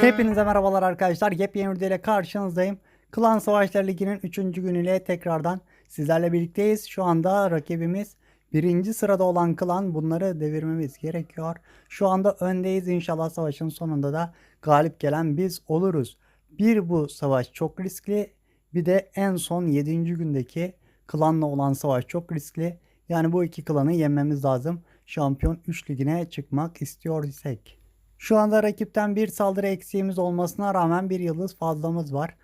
Hepinize merhabalar arkadaşlar. Yepyeni video ile karşınızdayım. Klan Savaşları Ligi'nin 3. günüyle tekrardan sizlerle birlikteyiz. Şu anda rakibimiz birinci sırada olan klan. Bunları devirmemiz gerekiyor. Şu anda öndeyiz. İnşallah savaşın sonunda da galip gelen biz oluruz. Bir bu savaş çok riskli. Bir de en son 7. gündeki klanla olan savaş çok riskli. Yani bu iki klanı yenmemiz lazım. Şampiyon 3 ligine çıkmak istiyor isek. Şu anda rakipten bir saldırı eksiğimiz olmasına rağmen bir yıldız fazlamız var.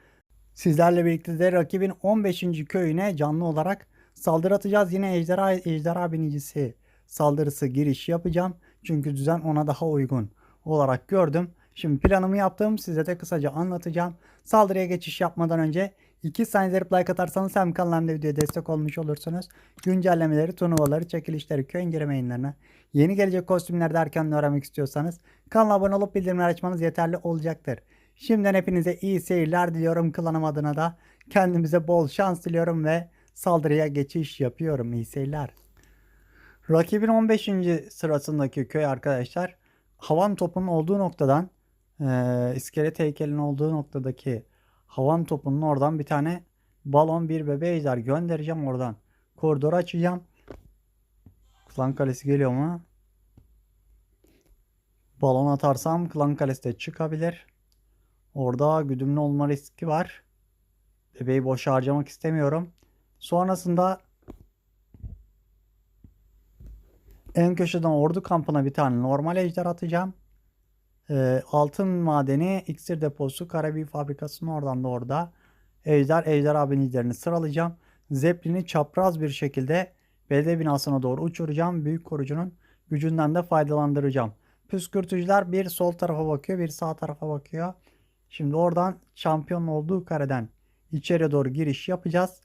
Sizlerle birlikte de rakibin 15. köyüne canlı olarak saldırı atacağız. Yine ejderha, ejderha binicisi saldırısı giriş yapacağım. Çünkü düzen ona daha uygun olarak gördüm. Şimdi planımı yaptım. Size de kısaca anlatacağım. Saldırıya geçiş yapmadan önce 2 saniye verip like atarsanız hem de videoya destek olmuş olursunuz. Güncellemeleri, turnuvaları, çekilişleri, köy indirme yayınlarını, yeni gelecek kostümleri de erken öğrenmek istiyorsanız kanala abone olup bildirimleri açmanız yeterli olacaktır. Şimdiden hepinize iyi seyirler diliyorum. Klanım adına da kendimize bol şans diliyorum ve saldırıya geçiş yapıyorum. İyi seyirler. Rakibin 15. sırasındaki köy arkadaşlar havan topunun olduğu noktadan e, iskelet heykelinin olduğu noktadaki havan topunun oradan bir tane balon bir bebe ejder göndereceğim oradan. Koridoru açacağım. Klan kalesi geliyor mu? Balon atarsam klan kalesi de çıkabilir. Orada güdümlü olma riski var. Bebeği boş harcamak istemiyorum. Sonrasında en köşeden ordu kampına bir tane normal ejder atacağım. Ee, altın madeni, iksir deposu, karabi fabrikasının oradan da orada. Ejder, ejder abinilerini sıralayacağım. Zeppelin'i çapraz bir şekilde belediye binasına doğru uçuracağım. Büyük korucunun gücünden de faydalandıracağım. Püskürtücüler bir sol tarafa bakıyor, bir sağ tarafa bakıyor. Şimdi oradan şampiyonun olduğu kareden içeri doğru giriş yapacağız.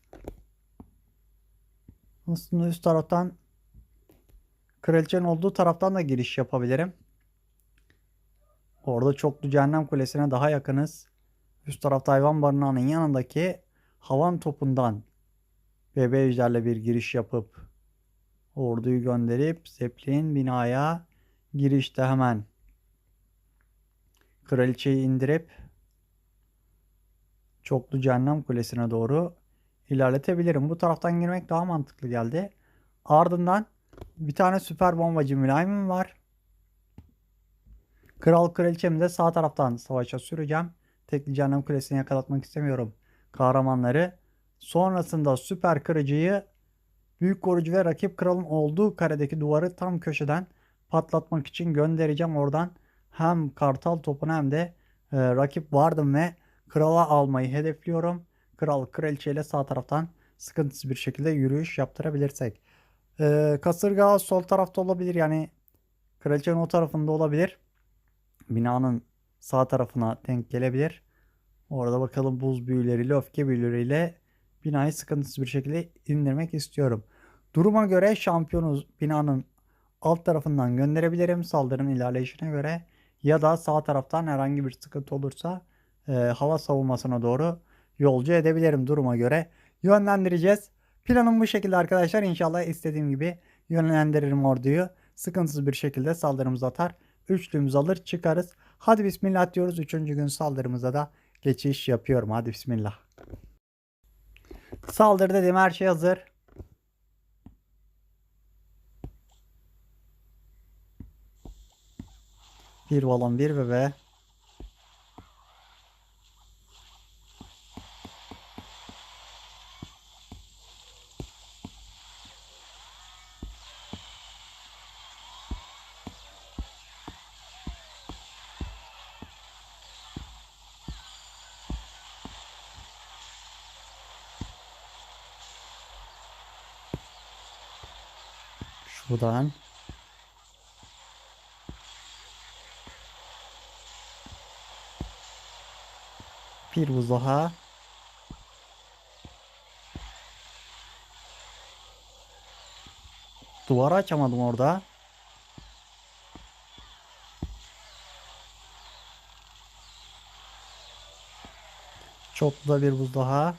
Aslında üst taraftan kraliçenin olduğu taraftan da giriş yapabilirim. Orada çoklu cehennem kulesine daha yakınız. Üst tarafta hayvan barınağının yanındaki havan topundan bebe ejderle bir giriş yapıp orduyu gönderip Zeppelin binaya girişte hemen kraliçeyi indirip çoklu cehennem kulesine doğru ilerletebilirim. Bu taraftan girmek daha mantıklı geldi. Ardından bir tane süper bombacı mülayimim var. Kral kraliçemi de sağ taraftan savaşa süreceğim. Tekli cehennem kulesini yakalatmak istemiyorum kahramanları. Sonrasında süper kırıcıyı büyük korucu ve rakip kralın olduğu karedeki duvarı tam köşeden patlatmak için göndereceğim. Oradan hem kartal topunu hem de e, rakip vardım ve krala almayı hedefliyorum. Kral kraliçe ile sağ taraftan sıkıntısız bir şekilde yürüyüş yaptırabilirsek. E, kasırga sol tarafta olabilir yani kraliçenin o tarafında olabilir. Binanın sağ tarafına denk gelebilir. Orada bakalım buz büyüleriyle, öfke büyüleriyle binayı sıkıntısız bir şekilde indirmek istiyorum. Duruma göre şampiyonu binanın alt tarafından gönderebilirim saldırının ilerleyişine göre ya da sağ taraftan herhangi bir sıkıntı olursa e, hava savunmasına doğru yolcu edebilirim duruma göre yönlendireceğiz. Planım bu şekilde arkadaşlar. İnşallah istediğim gibi yönlendiririm orduyu. Sıkıntısız bir şekilde saldırımızı atar. Üçlüğümüzü alır çıkarız. Hadi bismillah diyoruz. Üçüncü gün saldırımıza da geçiş yapıyorum. Hadi bismillah. Saldırı dedim her şey hazır. Bir balon bir bebe. Şuradan. Bir buz daha. Duvarı açamadım orada. Çok da bir buz daha.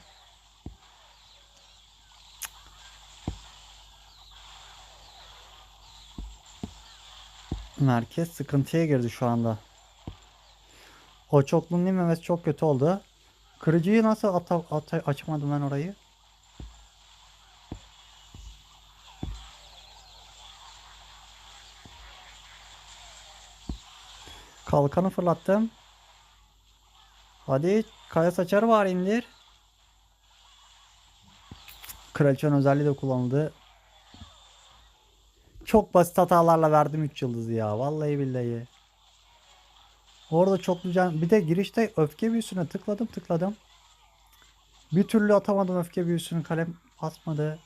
Merkez sıkıntıya girdi şu anda. O çokluğun inmemesi çok kötü oldu. Kırıcıyı nasıl ata, ata- açmadım ben orayı? Kalkanı fırlattım. Hadi kaya saçarı var indir. Kraliçenin özelliği de kullanıldı. Çok basit hatalarla verdim 3 yıldızı ya. Vallahi billahi. Orada çok güzel. Bir de girişte öfke büyüsüne tıkladım tıkladım. Bir türlü atamadım öfke büyüsünü. Kalem basmadı.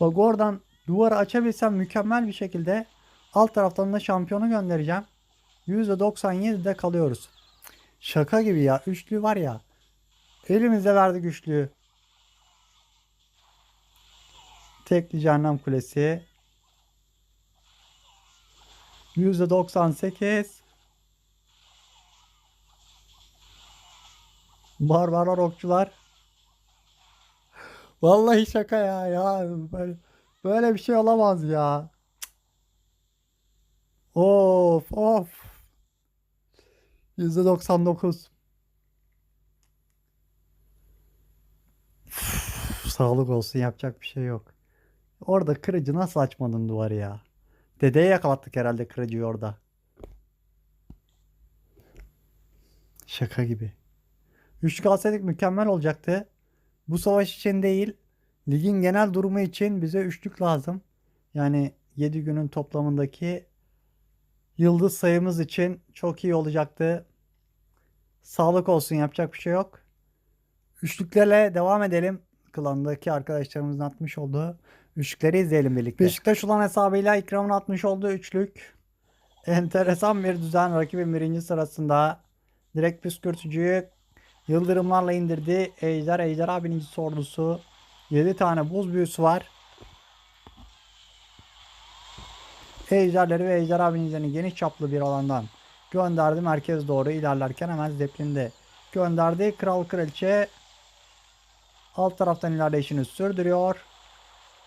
Bak oradan duvarı açabilsem mükemmel bir şekilde alt taraftan da şampiyonu göndereceğim. %97'de kalıyoruz. Şaka gibi ya. Üçlü var ya. Elimizde verdik üçlüyü. Tekli cehennem kulesi. %98. Barbarlar okçular. Vallahi şaka ya ya böyle, böyle bir şey olamaz ya. Of of. %99. Üf, Sağlık olsun yapacak bir şey yok. Orada kırıcı nasıl açmadın duvarı ya? Dedeye yakalattık herhalde kırıcıyı orada. Şaka gibi. Üçlü kalsaydık mükemmel olacaktı. Bu savaş için değil, ligin genel durumu için bize üçlük lazım. Yani 7 günün toplamındaki yıldız sayımız için çok iyi olacaktı. Sağlık olsun yapacak bir şey yok. Üçlüklerle devam edelim. Klandaki arkadaşlarımızın atmış olduğu üçlükleri izleyelim birlikte. Beşiktaş olan hesabıyla İkram'ın atmış olduğu üçlük. Enteresan bir düzen rakibin birinci sırasında. Direkt püskürtücüyü yıldırımlarla indirdi. Ejder, Ejder abinin ordusu. 7 tane buz büyüsü var. Ejderleri ve Ejder abinizlerini geniş çaplı bir alandan gönderdi. Merkez doğru ilerlerken hemen Zeppelin'de gönderdi. Kral Kraliçe alt taraftan ilerleyişini sürdürüyor.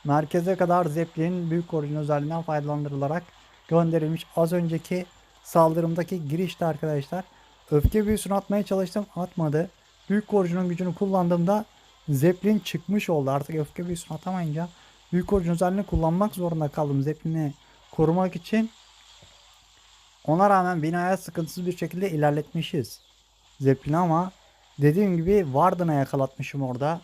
Merkeze kadar Zeppelin büyük koruyucu özelliğinden faydalandırılarak gönderilmiş. Az önceki saldırımdaki girişte arkadaşlar öfke büyüsünü atmaya çalıştım atmadı. Büyük koruyucunun gücünü kullandığımda Zeppelin çıkmış oldu. Artık öfke büyüsünü atamayınca büyük koruyucunun özelliğini kullanmak zorunda kaldım Zeppelin'i korumak için. Ona rağmen binaya sıkıntısız bir şekilde ilerletmişiz. Zeppelin'i ama dediğim gibi Varden'a yakalatmışım orada.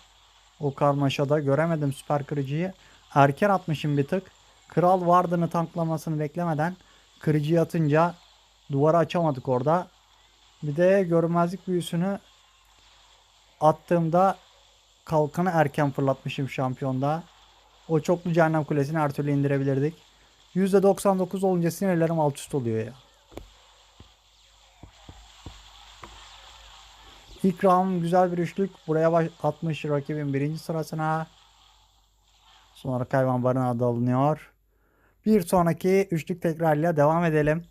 O karmaşada göremedim süper kırıcıyı. Erken atmışım bir tık. Kral Varden'ı tanklamasını beklemeden kırıcıyı atınca duvarı açamadık orada. Bir de görünmezlik büyüsünü attığımda kalkanı erken fırlatmışım şampiyonda. O çoklu cehennem kulesini her türlü indirebilirdik. %99 olunca sinirlerim alt üst oluyor ya. İkram güzel bir üçlük. Buraya atmış rakibin birinci sırasına. Sonra hayvan barınağı da. Bir sonraki üçlük tekrarıyla devam edelim.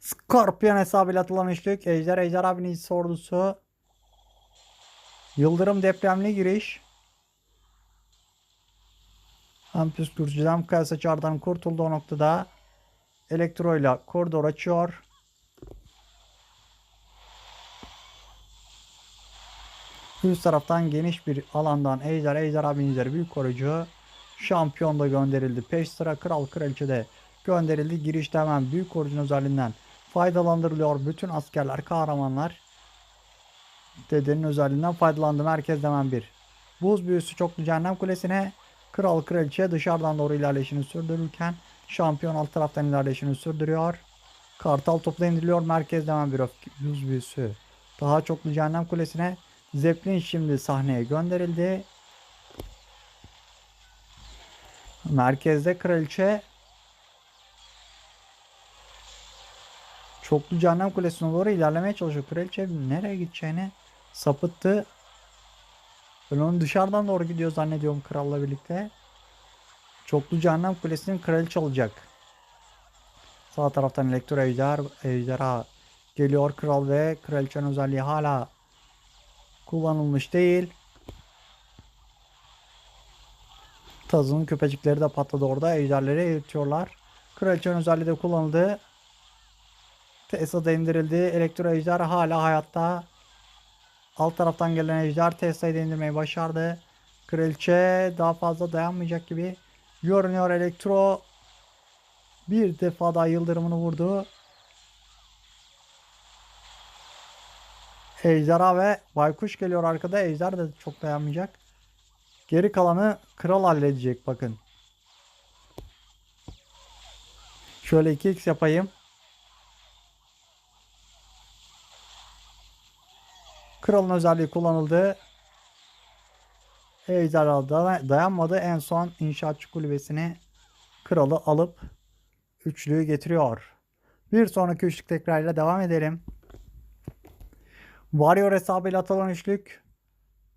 Scorpion hesabıyla atılan üçlük. Ejder Ejder abinin sordusu. Yıldırım depremli giriş. Hem püskürtücüden hem kaya saçardan kurtuldu o noktada. Elektro ile koridor açıyor. Üst taraftan geniş bir alandan Ejder, Ejder abinizleri büyük koruyucu. Şampiyon da gönderildi. Peş sıra Kral Kraliçe de gönderildi. Girişte hemen büyük koruyucunun özelliğinden faydalandırılıyor. Bütün askerler, kahramanlar dedenin özelliğinden faydalandı. Merkez hemen bir. Buz büyüsü çoklu cehennem kulesine Kral Kraliçe dışarıdan doğru ilerleyişini sürdürürken şampiyon alt taraftan ilerleyişini sürdürüyor. Kartal topla indiriliyor. Merkezde hemen bir buz büyüsü. Daha çoklu cehennem kulesine Zeppelin şimdi sahneye gönderildi. Merkezde kraliçe çoklu cehennem kulesine doğru ilerlemeye çalışıyor. Kraliçe nereye gideceğini sapıttı. Ben onu dışarıdan doğru gidiyor zannediyorum kralla birlikte. Çoklu cehennem kulesinin kraliçe olacak. Sağ taraftan elektro ejder, ejderha geliyor. Kral ve kraliçenin özelliği hala kullanılmış değil. Tazının köpecikleri de patladı orada. Ejderleri eritiyorlar. Kraliçenin özelliği de kullanıldı. Tesla indirildi. Elektro ejder hala hayatta. Alt taraftan gelen ejder Tesla'yı indirmeyi başardı. Kraliçe daha fazla dayanmayacak gibi görünüyor. Elektro bir defa daha yıldırımını vurdu. Ejderha ve baykuş geliyor arkada. Ejder de çok dayanmayacak. Geri kalanı kral halledecek bakın. Şöyle 2x yapayım. Kralın özelliği kullanıldı. Ejderha da- dayanmadı. En son inşaatçı kulübesini kralı alıp üçlüyü getiriyor. Bir sonraki üçlük tekrarıyla devam edelim. Warrior hesabıyla atılan üçlük.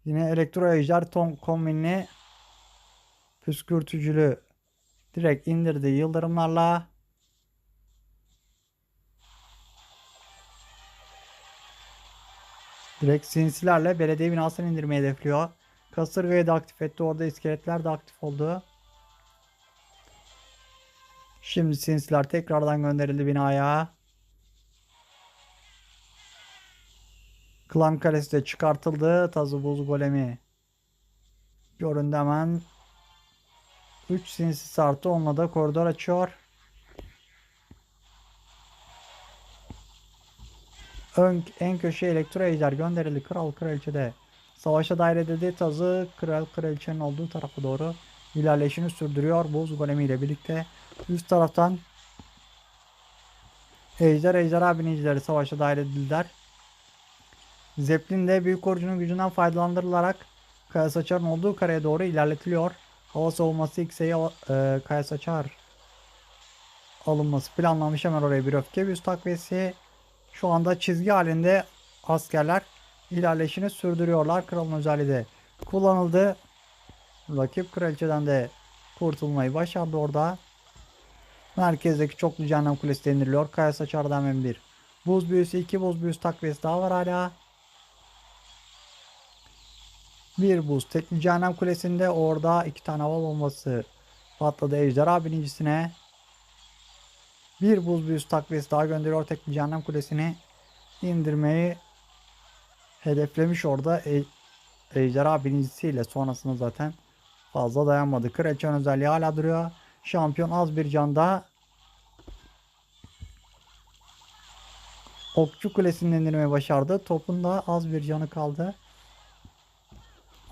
Yine elektro ejder ton kombinli püskürtücülü direkt indirdi yıldırımlarla. Direkt sinsilerle belediye binasını indirmeyi hedefliyor. Kasırgayı da aktif etti. Orada iskeletler de aktif oldu. Şimdi sinsiler tekrardan gönderildi binaya. Klan kalesi de çıkartıldı. Tazı buz golemi. Göründü hemen. 3 sinsi sartı. Onunla da koridor açıyor. Ön, en köşeye elektro ejder gönderildi. Kral kraliçe de savaşa dair edildi. Tazı kral kraliçenin olduğu tarafa doğru ilerleyişini sürdürüyor. Buz golemi ile birlikte üst taraftan ejder ejderha binicileri savaşa dahil edildiler. Zeppelin de büyük orucunun gücünden faydalandırılarak Kaya Saçar'ın olduğu kareye doğru ilerletiliyor. Hava savunması X'e e, Kaya Saçar alınması planlanmış. Hemen oraya bir öfke büyüsü takviyesi. Şu anda çizgi halinde askerler ilerleyişini sürdürüyorlar. Kralın özelliği de kullanıldı. Rakip kraliçeden de kurtulmayı başardı orada. Merkezdeki çoklu cehennem kulesi deniriliyor. Kaya Saçar'dan bir. Buz büyüsü 2 buz büyüsü takviyesi daha var hala. Bir buz tekli cehennem kulesinde orada iki tane hava bombası patladı ejderha birincisine. Bir buz büyüsü takviyesi daha gönderiyor tekli cehennem kulesini indirmeyi hedeflemiş orada e ejderha birincisiyle sonrasında zaten fazla dayanmadı. Kraliçenin özelliği hala duruyor. Şampiyon az bir canda. Okçu kulesini indirmeyi başardı. Topun da az bir canı kaldı.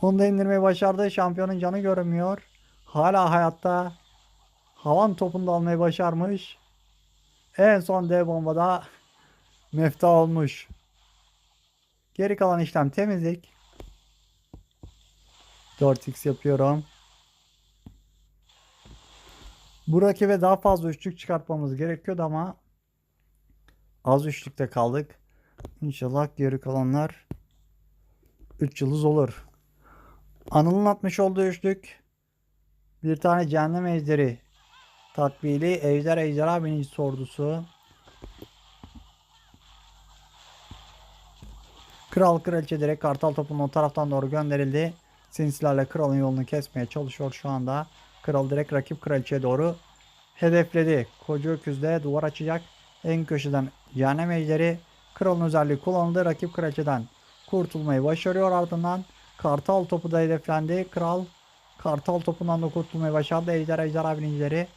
Onu indirmeyi başardı. Şampiyonun canı görünmüyor. Hala hayatta. Havan topunu da almayı başarmış. En son dev bombada mefta olmuş. Geri kalan işlem temizlik. 4x yapıyorum. Bu rakibe daha fazla üçlük çıkartmamız gerekiyordu ama az üçlükte kaldık. İnşallah geri kalanlar 3 yıldız olur. Anıl'ın atmış olduğu üçlük bir tane cehennem ejderi takviyeli ejder ejderha binicisi ordusu Kral kraliçe direkt kartal topunun o taraftan doğru gönderildi. Sinsilerle kralın yolunu kesmeye çalışıyor şu anda. Kral direkt rakip kraliçeye doğru hedefledi. Koca öküz de duvar açacak. En köşeden cehennem ejderi. Kralın özelliği kullanıldı. Rakip kraliçeden kurtulmayı başarıyor ardından. Kartal topu da hedeflendi. Kral kartal topundan da kurtulmayı başardı. Ejder ejderha binicileri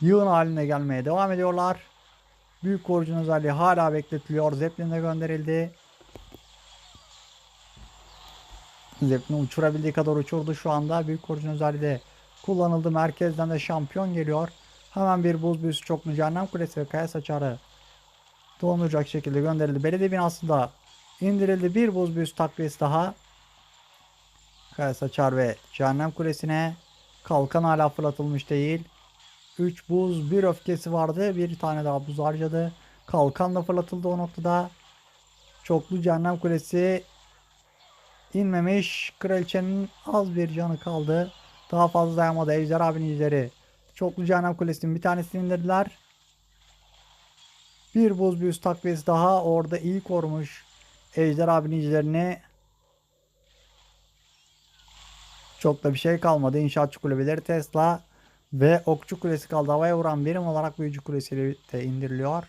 yığın haline gelmeye devam ediyorlar. Büyük korucunun özelliği hala bekletiliyor. Zeppelin de gönderildi. Zeppelin uçurabildiği kadar uçurdu şu anda. Büyük korucunun özelliği de kullanıldı. Merkezden de şampiyon geliyor. Hemen bir buz büyüsü çoklu cehennem kulesi ve kaya saçarı donduracak şekilde gönderildi. Belediye binası da indirildi. Bir buz büyüsü takviyesi daha. Kaya saçar ve cehennem kulesine kalkan hala fırlatılmış değil. 3 buz bir öfkesi vardı. Bir tane daha buz harcadı. Kalkan da fırlatıldı o noktada. Çoklu cehennem kulesi inmemiş. Kraliçenin az bir canı kaldı. Daha fazla dayanamadı. Ejderha binicileri. Çoklu cehennem kulesinin bir tanesini indirdiler. Bir buz büyüsü takviyesi daha orada iyi korumuş. Ejderha binicilerini Çok da bir şey kalmadı. İnşaatçı kulübeleri Tesla ve Okçu Kulesi kaldı. Havaya vuran birim olarak Büyücü Kulesi de indiriliyor.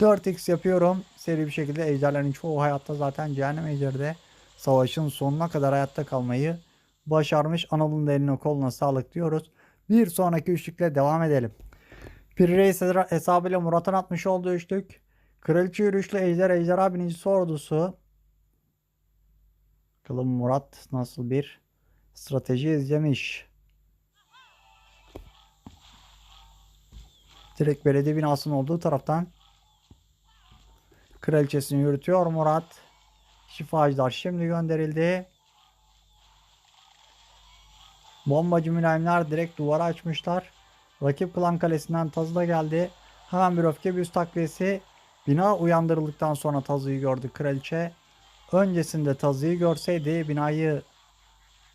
4x yapıyorum. Seri bir şekilde ejderlerin çoğu hayatta zaten cehennem ejderi de savaşın sonuna kadar hayatta kalmayı başarmış. Anıl'ın da eline koluna sağlık diyoruz. Bir sonraki üçlükle devam edelim. Piri Reis hesabıyla Murat'ın atmış olduğu üçlük. Kraliçe yürüyüşlü ejder ejderha binincisi ordusu. Bakalım Murat nasıl bir strateji izlemiş. Direkt belediye binasının olduğu taraftan kraliçesini yürütüyor Murat. Şifacılar şimdi gönderildi. Bombacı mülayimler direkt duvara açmışlar. Rakip klan kalesinden tazı da geldi. Hemen bir öfke büyüsü takviyesi. Bina uyandırıldıktan sonra tazıyı gördü kraliçe. Öncesinde tazıyı görseydi binayı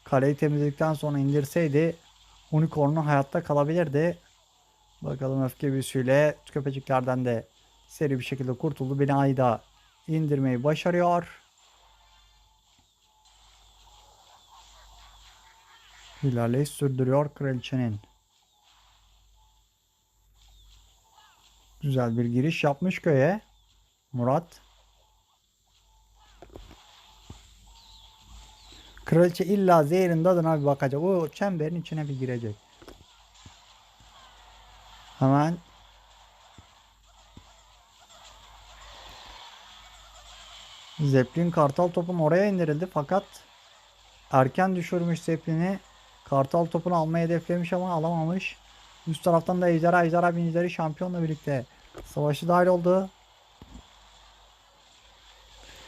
kaleyi temizledikten sonra indirseydi unicornu hayatta kalabilirdi. Bakalım öfke büyüsüyle köpeciklerden de seri bir şekilde kurtuldu. Binayı da indirmeyi başarıyor. İlerleyiş sürdürüyor kraliçenin. Güzel bir giriş yapmış köye. Murat. Kraliçe illa zehirin tadına bir bakacak. O çemberin içine bir girecek. Hemen Zeppelin kartal topun oraya indirildi fakat erken düşürmüş Zeppelin'i. Kartal topunu almayı hedeflemiş ama alamamış. Üst taraftan da Ejderha Ejderha binicileri şampiyonla birlikte savaşı dahil oldu.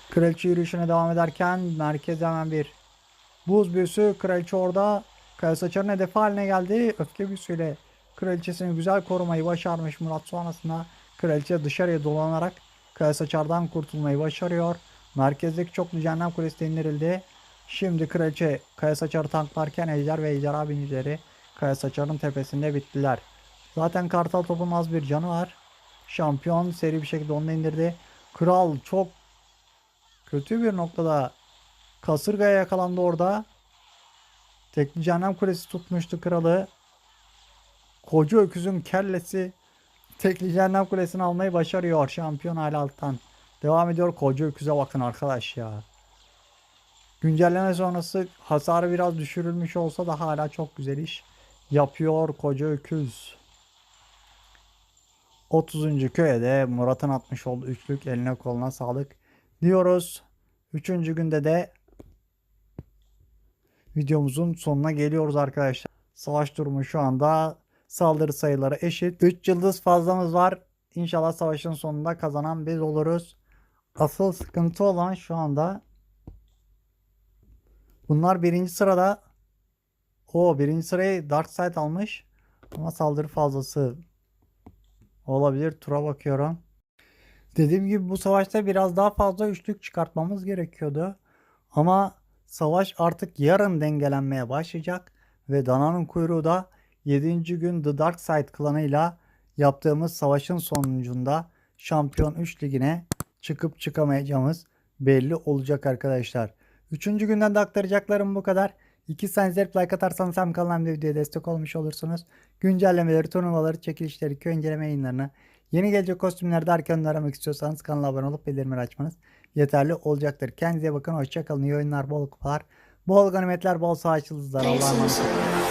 Kraliçe yürüyüşüne devam ederken merkez hemen bir buz büyüsü. Kraliçe orada Kaya Saçar'ın hedefi haline geldi. Öfke büyüsüyle kraliçesini güzel korumayı başarmış Murat sonrasında kraliçe dışarıya dolanarak Kaya Saçar'dan kurtulmayı başarıyor. Merkezdeki çoklu cehennem kulesi indirildi. Şimdi kraliçe Kaya Saçar'ı tanklarken Ejder ve Ejderha binicileri Kaya Saçar'ın tepesinde bittiler. Zaten Kartal topun az bir canı var. Şampiyon seri bir şekilde onu indirdi. Kral çok kötü bir noktada kasırgaya yakalandı orada. Tekli Cehennem Kulesi tutmuştu kralı. Koca öküzün kellesi Tekli Cehennem Kulesi'ni almayı başarıyor. Şampiyon hala alttan. Devam ediyor. Koca öküze bakın arkadaş ya. Güncelleme sonrası hasarı biraz düşürülmüş olsa da hala çok güzel iş yapıyor koca öküz. 30. köye de Murat'ın atmış olduğu üçlük eline koluna sağlık diyoruz. Üçüncü günde de videomuzun sonuna geliyoruz arkadaşlar. Savaş durumu şu anda saldırı sayıları eşit. 3 yıldız fazlamız var. İnşallah savaşın sonunda kazanan biz oluruz. Asıl sıkıntı olan şu anda bunlar birinci sırada o birinci sırayı Dark Side almış. Ama saldırı fazlası olabilir. Tura bakıyorum. Dediğim gibi bu savaşta biraz daha fazla üçlük çıkartmamız gerekiyordu. Ama savaş artık yarın dengelenmeye başlayacak. Ve Dana'nın kuyruğu da 7. gün The Dark Side klanıyla yaptığımız savaşın sonucunda Şampiyon 3 ligine çıkıp çıkamayacağımız belli olacak arkadaşlar. Üçüncü günden de aktaracaklarım bu kadar. İki izleyip like atarsanız hem kanalım hem de videoya destek olmuş olursunuz. Güncellemeleri, turnuvaları, çekilişleri, köy inceleme yayınlarını, yeni gelecek kostümleri de erken aramak istiyorsanız kanala abone olup bildirimleri açmanız yeterli olacaktır. Kendinize bakın, hoşçakalın, iyi oyunlar, bol kupalar, bol ganimetler, bol savaş yıldızlar. Allah'a emanet olun.